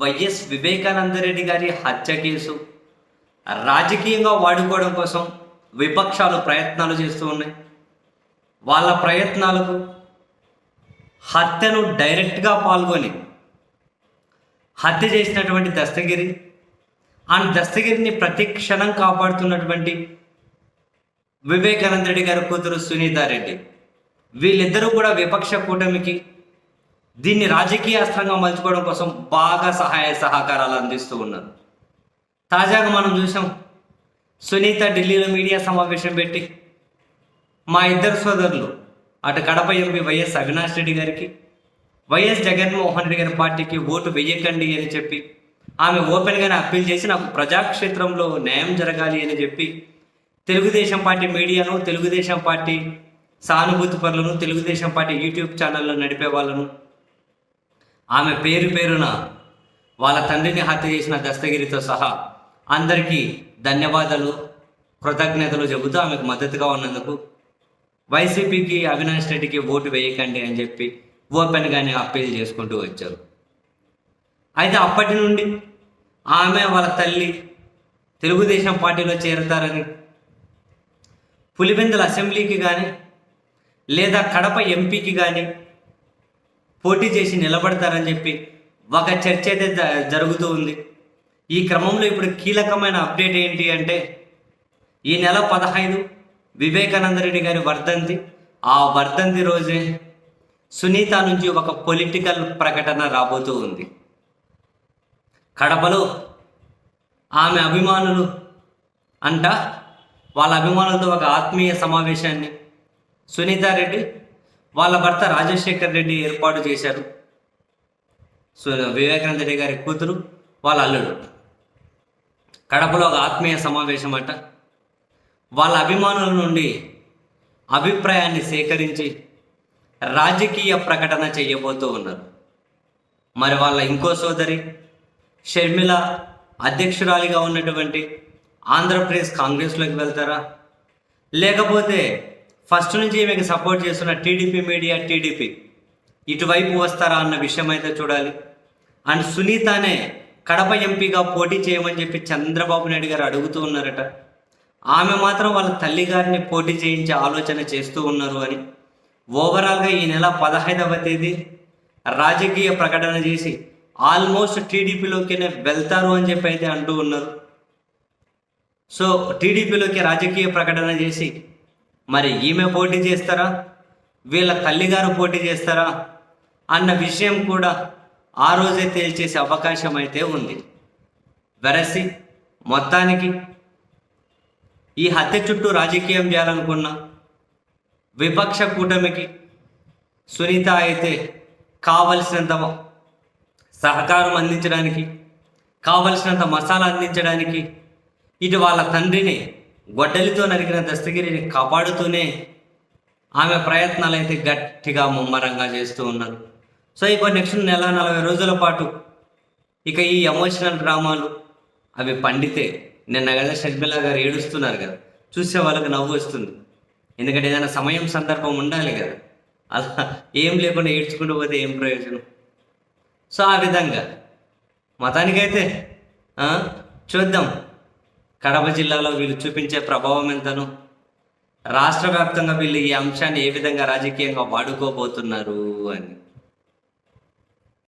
YS Vivekananda Reddy గారి హత్య case రాజకీయంగా వాడుకోవడం కోసం విపక్షాలు ప్రయత్నాలు చేస్తూ ఉన్నాయి. వాళ్ళ ప్రయత్నాలకు హత్యను డైరెక్ట్గా పాల్గొని హత్య చేసినటువంటి దస్తగిరి ఆ దస్తగిరిని ప్రతి క్షణం కాపాడుతున్నటువంటి వివేకానంద రెడ్డి గారి కూతురు సునీతారెడ్డి. వీళ్ళిద్దరూ కూడా విపక్ష కూటమికి దీన్ని రాజకీయ అస్త్రంగా మలుచుకోవడం కోసం బాగా సహాయ సహకారాలు అందిస్తూ ఉన్నారు. తాజాగా మనం చూసాం సునీత ఢిల్లీలో మీడియా సమావేశం పెట్టి మా ఇద్దరు సోదరులు అటు కడప ఎంపీ వైఎస్ అవినాష్ రెడ్డి గారికి వైఎస్ జగన్మోహన్ రెడ్డి గారి పార్టీకి ఓటు వెయ్యకండి అని చెప్పి ఆమె ఓపెన్గానే అప్పీల్ చేసి నాకు ప్రజాక్షేత్రంలో న్యాయం జరగాలి అని చెప్పి తెలుగుదేశం పార్టీ మీడియాను తెలుగుదేశం పార్టీ సానుభూతి పరులను తెలుగుదేశం పార్టీ యూట్యూబ్ ఛానల్లో నడిపే వాళ్ళను ఆమె పేరు పేరున వాళ్ళ తండ్రిని హత్య చేసిన దస్తగిరితో సహా అందరికీ ధన్యవాదాలు కృతజ్ఞతలు చెబుతూ ఆమెకు మద్దతుగా ఉన్నందుకు వైసీపీకి అవినాష్ రెడ్డికి ఓటు వేయకండి అని చెప్పి ఓపెన్గానే అప్పీల్ చేసుకుంటూ వచ్చారు. అయితే అప్పటి నుండి ఆమె వాళ్ళ తల్లి తెలుగుదేశం పార్టీలో చేరతారని పులివెందుల అసెంబ్లీకి కానీ లేదా కడప ఎంపీకి కానీ పోటీ చేసి నిలబడతారని చెప్పి ఒక చర్చ అయితే జ- జరుగుతూ ఉంది. ఈ క్రమంలో ఇప్పుడు కీలకమైన అప్డేట్ ఏంటి అంటే ఈ నెల పదహైదు వివేకానంద రెడ్డి గారి వర్ధంతి. ఆ వర్ధంతి రోజే సునీత నుంచి ఒక పొలిటికల్ ప్రకటన రాబోతూ ఉంది. కడపలో ఆమె అభిమానులు అంట వాళ్ళ అభిమానులతో ఒక ఆత్మీయ సమావేశాన్ని సునీతారెడ్డి వాళ్ళ భర్త రాజశేఖర్ రెడ్డి ఏర్పాటు చేశారు. సో వివేకానంద రెడ్డి గారి కూతురు వాళ్ళ అల్లుడు. కడపలో ఒక ఆత్మీయ సమావేశం అట. వాళ్ళ అభిమానుల నుండి అభిప్రాయాన్ని సేకరించి రాజకీయ ప్రకటన చేయబోతూ ఉన్నారు. మరి వాళ్ళ ఇంకో సోదరి షర్మిల అధ్యక్షురాలిగా ఉన్నటువంటి ఆంధ్రప్రదేశ్ కాంగ్రెస్లోకి వెళ్తారా? లేకపోతే ఫస్ట్ నుంచి మీకు సపోర్ట్ చేస్తున్న టీడీపీ మీడియా టీడీపీ. ఇటువైపు వస్తారా అన్న విషయం అయితే చూడాలి. అండ్ సునీతనే కడప ఎంపీగా పోటీ చేయమని చెప్పి చంద్రబాబు నాయుడు గారు అడుగుతూ ఉన్నారట. ఆమె మాత్రం వాళ్ళ తల్లి గారిని పోటీ చేయించే ఆలోచన చేస్తూ ఉన్నారు అని. ఓవరాల్గా ఈ నెల పదహైదవ తేదీ రాజకీయ ప్రకటన చేసి ఆల్మోస్ట్ టీడీపీలోకినే వెళ్తారు అని చెప్పి అయితే అంటూ ఉన్నారు. సో టీడీపీలోకి రాజకీయ ప్రకటన చేసి మరి ఈమె పోటీ చేస్తారా? వీళ్ళ తల్లిగారు పోటీ చేస్తారా? అన్న విషయం కూడా ఆ రోజే తేల్చేసే అవకాశం అయితే ఉంది. వెరసి మొత్తానికి ఈ హత్య చుట్టూ రాజకీయం చేయాలనుకున్న విపక్ష కూటమికి సునీత అయితే కావలసినంత సహకారం అందించడానికి కావలసినంత మసాలా అందించడానికి ఇటు వాళ్ళ తండ్రిని గొడ్డలితో నరికిన దస్తగిరిని కాపాడుతూనే ఆమె ప్రయత్నాలు అయితే గట్టిగా ముమ్మరంగా చేస్తూ ఉన్నారు. సో ఇక నెక్స్ట్ నెల నలభై రోజుల పాటు ఇక ఈ ఎమోషనల్ డ్రామాలు అవి పండితే నిన్న కదా షర్మిల గారు ఏడుస్తున్నారు కదా. చూసే వాళ్ళకి నవ్వు వస్తుంది. ఎందుకంటే ఏదైనా సమయం సందర్భం ఉండాలి కదా. అలా ఏం లేకుండా ఏడ్చుకుంటూ పోతే ఏం ప్రయోజనం? సో ఆ విధంగా మతానికైతే చూద్దాం. కడప జిల్లాలో వీళ్ళు చూపించే ప్రభావం ఎంతను? రాష్ట్ర వ్యాప్తంగా వీళ్ళు ఈ అంశాన్ని ఏ విధంగా రాజకీయంగా వాడుకోబోతున్నారు అని.